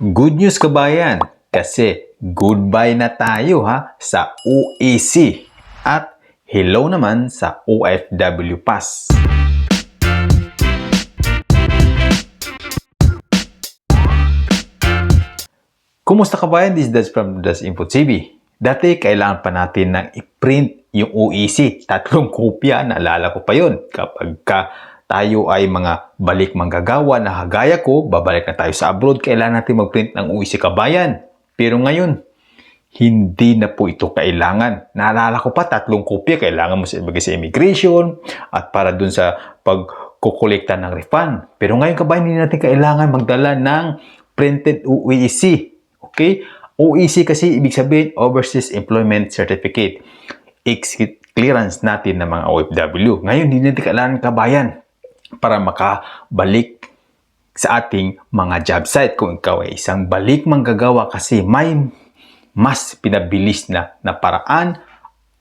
Good news kabayan kasi goodbye na tayo ha sa UEC at hello naman sa OFW Pass. Kumusta kabayan? This is Daz from Daz Info TV. Dati, kailangan pa natin ng i-print yung UEC. Tatlong kopya, naalala ko pa yon Kapag ka tayo ay mga balik manggagawa na hagaya ko, babalik na tayo sa abroad, kailangan natin mag-print ng UEC kabayan. Pero ngayon, hindi na po ito kailangan. Naalala ko pa, tatlong kopya kailangan mo sa ibigay sa immigration at para dun sa pagkukolekta ng refund. Pero ngayon kabayan, hindi natin kailangan magdala ng printed UEC. Okay? OEC kasi ibig sabihin Overseas Employment Certificate. Exit clearance natin ng mga OFW. Ngayon, hindi natin kailangan kabayan para makabalik sa ating mga job site. Kung ikaw ay isang balik manggagawa kasi may mas pinabilis na, na paraan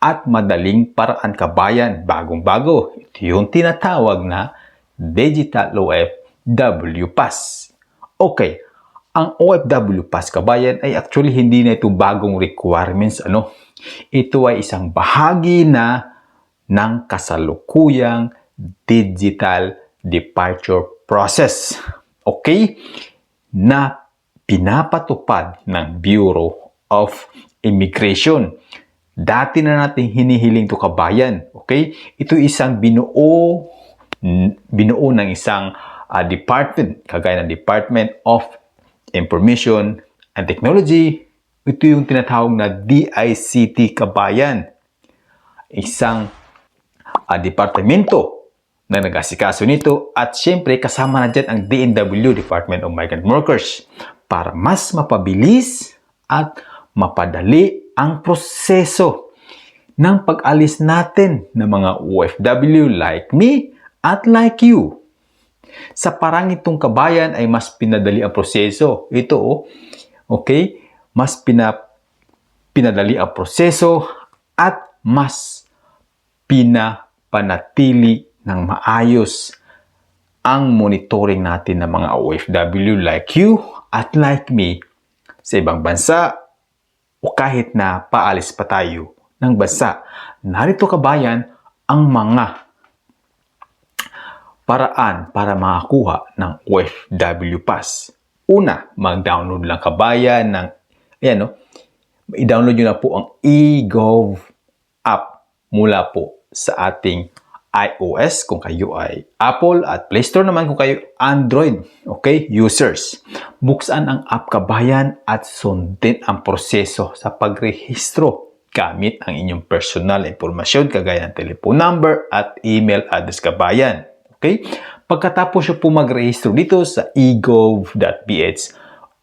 at madaling paraan kabayan bagong-bago. Ito yung tinatawag na Digital OFW Pass. Okay, ang OFW Pass kabayan ay actually hindi na ito bagong requirements. Ano? Ito ay isang bahagi na ng kasalukuyang digital departure process. Okay? Na pinapatupad ng Bureau of Immigration. Dati na natin hinihiling to kabayan. Okay? Ito isang binuo binuo ng isang uh, department, kagaya ng Department of Information and Technology. Ito yung tinatawag na DICT kabayan. Isang uh, departamento na nag-asikaso nito at syempre kasama na dyan ang DNW, Department of Migrant Workers, para mas mapabilis at mapadali ang proseso ng pag-alis natin ng mga OFW like me at like you. Sa parang itong kabayan ay mas pinadali ang proseso. Ito, oh, okay, mas pina, pinadali ang proseso at mas pinapanatili ng maayos ang monitoring natin ng mga OFW like you at like me sa ibang bansa o kahit na paalis pa tayo ng bansa. Narito kabayan ang mga paraan para makakuha ng OFW Pass. Una, mag-download lang kabayan ng, ayan no, i-download nyo na po ang eGov app mula po sa ating iOS kung kayo ay Apple at Play Store naman kung kayo Android, okay, users. Buksan ang app kabayan at sundin ang proseso sa pagrehistro gamit ang inyong personal impormasyon kagaya ng telephone number at email address kabayan. Okay? Pagkatapos nyo po magrehistro dito sa egov.ph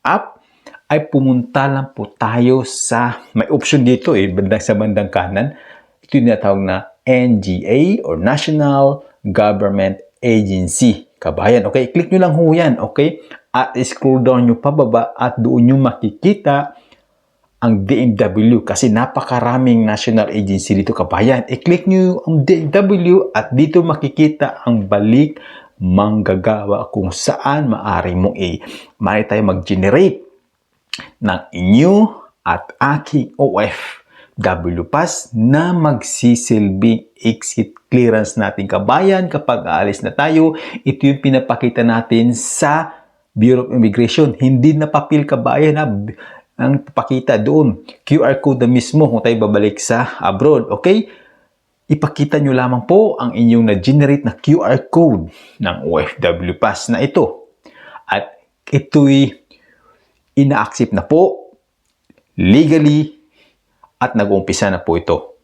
app, ay pumunta lang po tayo sa, may option dito eh, bandang sa bandang kanan. Ito yung tinatawag na NGA or National Government Agency. Kabayan, okay? Click nyo lang ho yan, okay? At scroll down nyo pababa at doon nyo makikita ang DMW kasi napakaraming national agency dito kabayan. I-click nyo ang DMW at dito makikita ang balik manggagawa kung saan maaari mo i maaari tayo mag-generate ng inyo at aking OFW pass na magsisilbing exit clearance natin kabayan kapag aalis na tayo. Ito yung pinapakita natin sa Bureau of Immigration. Hindi na papel kabayan ha ang papakita doon. QR code na mismo kung tayo babalik sa abroad. Okay? Ipakita nyo lamang po ang inyong na-generate na QR code ng OFW Pass na ito. At ito'y ina-accept na po legally at nag-umpisa na po ito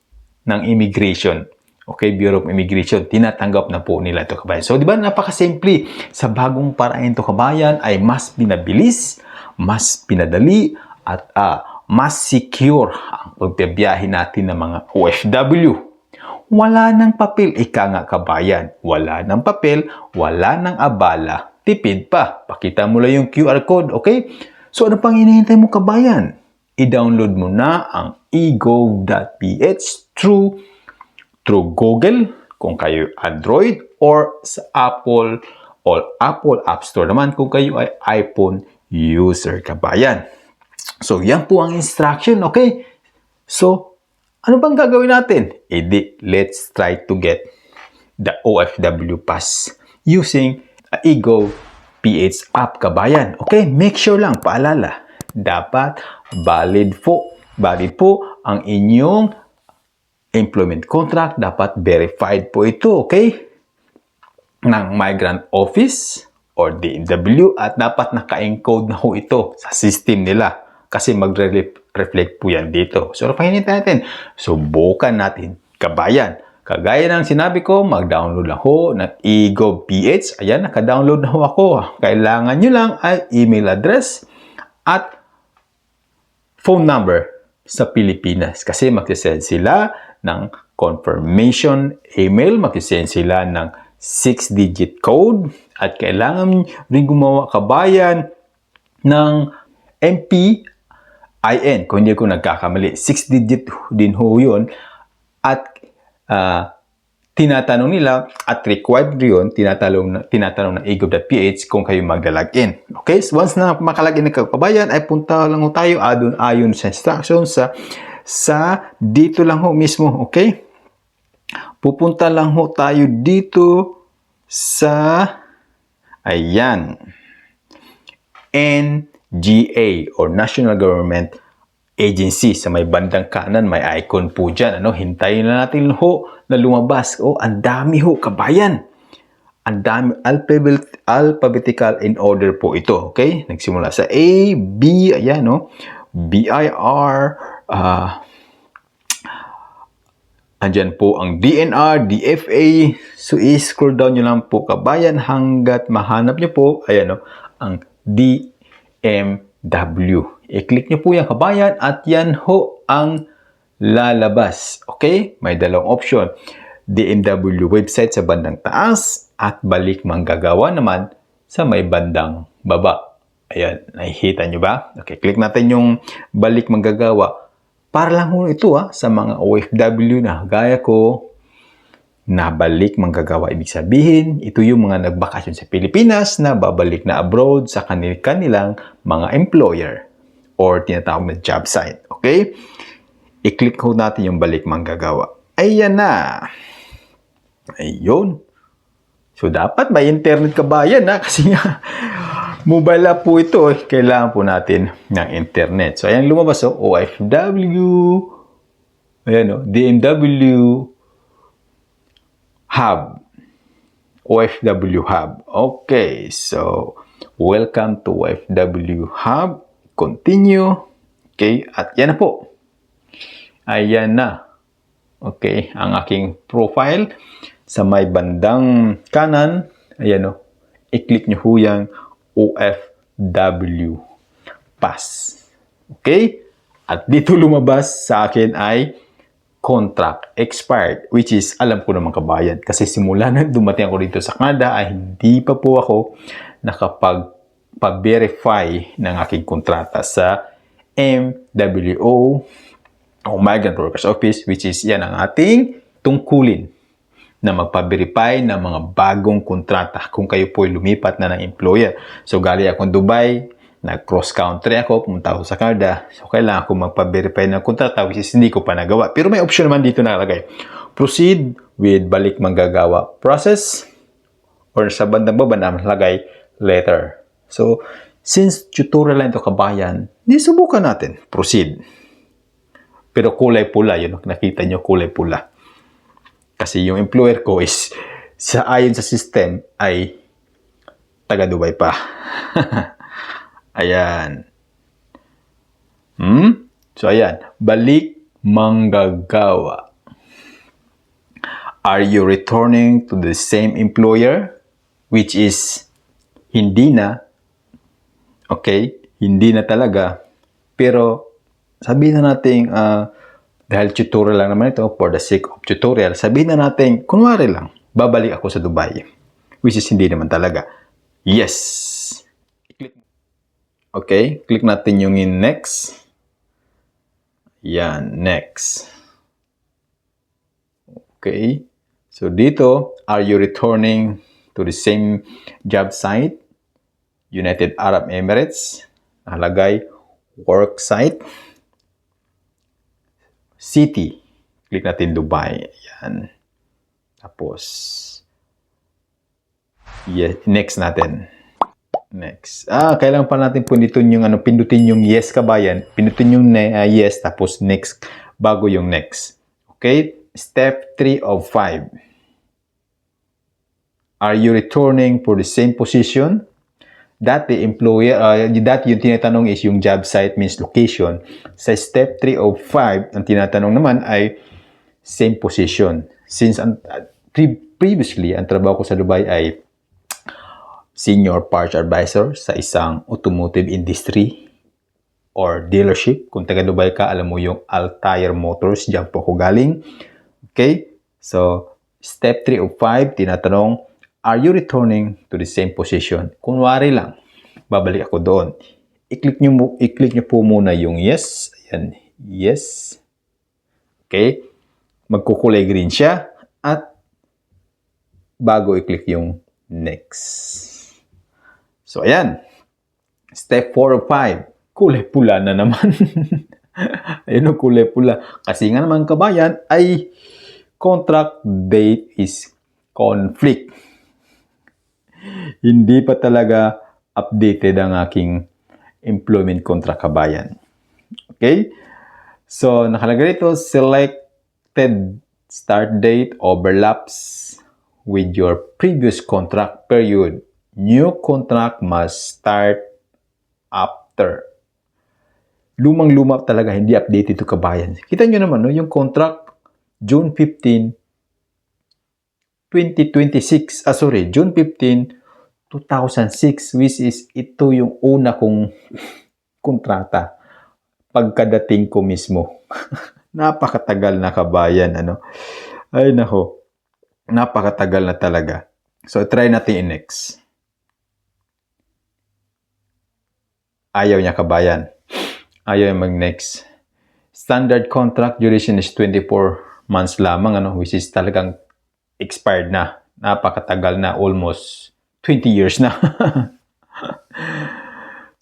ng immigration. Okay, Bureau of Immigration, tinatanggap na po nila ito kabayan. So, di ba, napakasimple. Sa bagong paraan ito kabayan ay mas binabilis, mas pinadali, at uh, mas secure ang pagbibiyahe natin ng mga OFW. Wala ng papel, ika nga kabayan. Wala ng papel, wala ng abala, tipid pa. Pakita mo lang yung QR code, okay? So ano pang hinihintay mo kabayan? I-download mo na ang egov.ph through through Google kung kayo Android or sa Apple or Apple App Store naman kung kayo ay iPhone user kabayan. So, yan po ang instruction, okay? So, ano bang gagawin natin? Edi, let's try to get the OFW pass using Ego PH app kabayan. Okay, make sure lang, paalala, dapat valid po. Valid po ang inyong employment contract. Dapat verified po ito, okay? Ng migrant office or DMW at dapat naka-encode na ho ito sa system nila kasi magre-reflect po yan dito. So, pahinitin natin. Subukan natin. Kabayan. Kagaya ng sinabi ko, mag-download lang ho ng eGovPH. Ayan, naka-download na ho ako. Kailangan nyo lang ay email address at phone number sa Pilipinas. Kasi magsisend sila ng confirmation email, magsisend sila ng 6-digit code at kailangan rin gumawa kabayan ng MPIN. Kung hindi ko nagkakamali, 6-digit din ho yun. At uh, tinatanong nila at required yun, tinatanong, tinatanong ng agov.ph kung kayo magla-login. Okay? So once na makalagin ng kabayan, ay punta lang ho tayo adon ayon sa instructions sa sa dito lang ho mismo. Okay? Pupunta lang ho tayo dito sa ayan NGA or National Government agency sa may bandang kanan, may icon po dyan. Ano? Hintayin na natin ho na lumabas. Oh, ang dami ho, kabayan. Ang dami, alphabet, alphabetical in order po ito. Okay? Nagsimula sa A, B, ayan, no? B-I-R, uh, andyan po ang DNR, DFA. So, i-scroll down nyo lang po, kabayan, hanggat mahanap nyo po, ayan, no? Ang DMW. I-click nyo po yung kabayan at yan ho ang lalabas. Okay? May dalawang option. DMW website sa bandang taas at balik manggagawa naman sa may bandang baba. Ayan, nakikita nyo ba? Okay, click natin yung balik manggagawa. Para lang ho ito ha, sa mga OFW na gaya ko, na balik manggagawa. Ibig sabihin, ito yung mga nagbakasyon sa Pilipinas na babalik na abroad sa kanilang mga employer or tinatawag na job site. Okay? I-click ho natin yung balik manggagawa. Ayan na. Ayun. So, dapat may internet ka ba yan, ha? Kasi nga, mobile app po ito. Eh. Kailangan po natin ng internet. So, ayan lumabas, oh, OFW, ayan, oh, DMW, Hub. OFW Hub. Okay, so, welcome to OFW Hub continue. Okay, at yan na po. Ayan na. Okay, ang aking profile sa may bandang kanan, ayan o, i-click nyo ho yung OFW pass. Okay? At dito lumabas sa akin ay contract expired, which is alam ko naman kabayan. Kasi simula na dumating ako dito sa Canada ay hindi pa po ako nakapag pa-verify ng aking kontrata sa MWO o Migrant Workers Office which is yan ang ating tungkulin na magpa-verify ng mga bagong kontrata kung kayo po lumipat na ng employer. So, gali akong Dubai, nag-cross country ako, pumunta ako sa Canada. So, kailangan ko magpa-verify ng kontrata which is hindi ko pa nagawa. Pero may option naman dito nakalagay. Proceed with balik manggagawa process or sa bandang baba na nakalagay letter So, since tutorial lang ito kabayan, di subukan natin. Proceed. Pero kulay pula, yun, nakita nyo kulay pula. Kasi yung employer ko is, sa ayon sa system, ay taga Dubai pa. ayan. Hmm? So, ayan. Balik manggagawa. Are you returning to the same employer? Which is, hindi na Okay? Hindi na talaga. Pero, sabihin na natin, uh, dahil tutorial lang naman ito, for the sake of tutorial, sabihin na natin, kunwari lang, babalik ako sa Dubai. Which is hindi naman talaga. Yes! Okay, click natin yung in next. Yan, next. Okay. So dito, are you returning to the same job site? United Arab Emirates. Nakalagay work site. City. Click natin Dubai. Yan. Tapos, yes, next natin. Next. Ah, kailangan pa natin pindutin yung ano, pindutin yung yes kabayan. Pindutin yung ah, yes tapos next bago yung next. Okay? Step 3 of 5. Are you returning for the same position? Dati, employer, uh, dati yung tinatanong is yung job site means location. Sa step 3 of 5, ang tinatanong naman ay same position. Since ang- uh, pre- previously, ang trabaho ko sa Dubai ay senior parts advisor sa isang automotive industry or dealership. Kung taga Dubai ka, alam mo yung Altair Motors, dyan po ako galing. Okay? So, step 3 of 5, tinatanong, are you returning to the same position? Kunwari lang, babalik ako doon. I-click nyo, i-click nyo po muna yung yes. Ayan, yes. Okay? Magkukulay green siya. At bago i-click yung next. So, ayan. Step 4 of 5. Kulay pula na naman. Ayun o, kulay pula. Kasi nga naman kabayan ay contract date is conflict. Hindi pa talaga updated ang aking employment contract kabayan. Okay? So, nakalagay dito, selected start date overlaps with your previous contract period. New contract must start after. Lumang-luma talaga, hindi updated ito kabayan. Kita nyo naman, no? yung contract, June 15, 2026. Ah, sorry, June 15, 2006, which is ito yung una kong kontrata pagkadating ko mismo. Napakatagal na kabayan, ano? Ay, nako. Napakatagal na talaga. So, try natin i-next. Ayaw niya kabayan. Ayaw niya mag-next. Standard contract duration is 24 months lamang, ano, which is talagang expired na. Napakatagal na, almost 20 years na.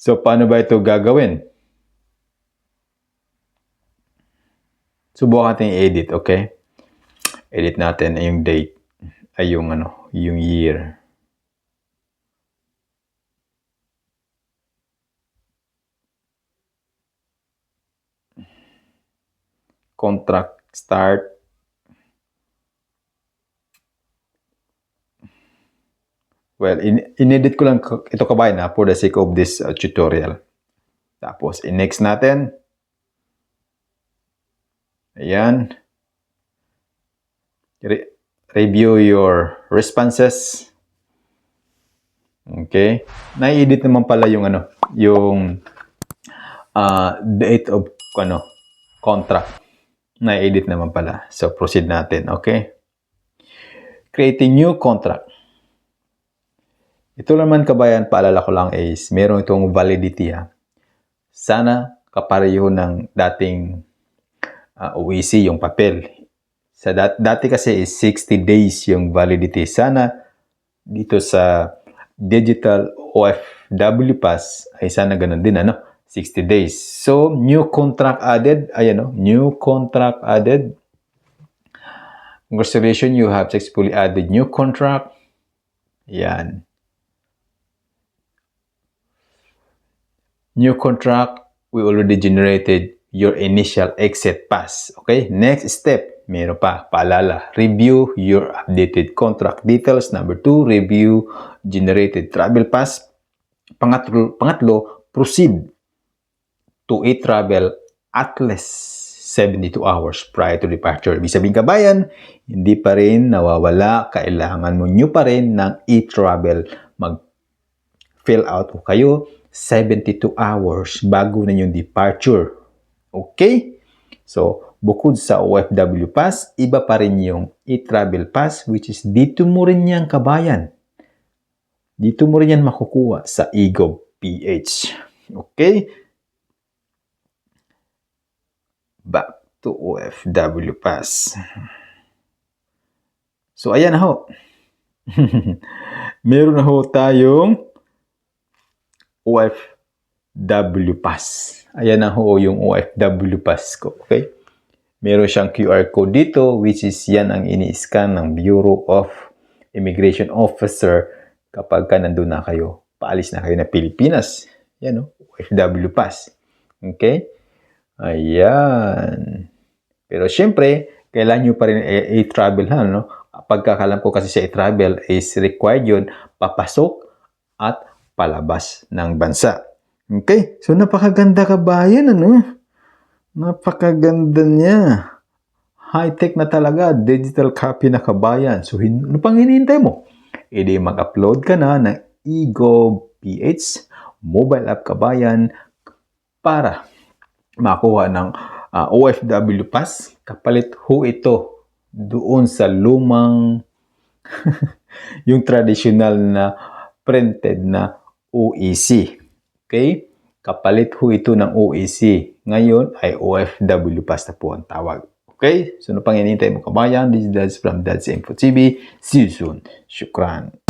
so, paano ba ito gagawin? Subukan natin i-edit, okay? Edit natin yung date, ay yung ano, yung year. Contract start. Well, in, in-edit ko lang ito kabayan na for the sake of this uh, tutorial. Tapos, in-next natin. Ayan. Re- review your responses. Okay. Na-edit naman pala yung ano, yung uh, date of ano, contract. Na-edit naman pala. So, proceed natin. Okay. Creating new contract. Ito naman kabayan, paalala ko lang is meron itong validity ha. Sana kapareho ng dating uh, OEC, yung papel. Sa dat- dati kasi is 60 days yung validity. Sana dito sa digital OFW pass ay sana ganun din ano 60 days. So new contract added, ayan no, new contract added. Congratulations, you have successfully added new contract. Yan. New contract, we already generated your initial exit pass. Okay, next step, meron pa, paalala, review your updated contract details. Number two, review generated travel pass. Pangatlo, pangatlo proceed to e-travel at least 72 hours prior to departure. Ibig sabihin kabayan, hindi pa rin nawawala, kailangan mo nyo pa rin ng e-travel. Mag-fill out ko kayo 72 hours bago na yung departure. Okay? So, bukod sa OFW pass, iba pa rin yung e-travel pass which is dito mo rin yan kabayan. Dito mo rin yan makukuha sa eGov PH. Okay? Back to OFW pass. So, ayan na ho. Meron na ho tayong OFW Pass. Ayan na ho yung OFW Pass ko. Okay? Meron siyang QR code dito which is yan ang ini-scan ng Bureau of Immigration Officer kapag ka nandun na kayo. Paalis na kayo na Pilipinas. Yan o, OFW Pass. Okay? Ayan. Pero syempre, kailangan nyo pa rin i-travel ha, no? Pagkakalam ko kasi sa i-travel is required yun, papasok at palabas ng bansa. Okay? So, napakaganda ka bayan, ano? Napakaganda niya. High-tech na talaga. Digital copy na kabayan. So, ano pang hinihintay mo? E di mag-upload ka na ng EGOPH mobile app kabayan para makuha ng ah, OFW pass. Kapalit ho ito doon sa lumang yung traditional na printed na OEC. Okay? Kapalit ho ito ng OEC. Ngayon ay OFW pass na po ang tawag. Okay? So, ano pang hinihintay mo kabayan? This is Dads from Dads Info TV. See you soon. Shukran.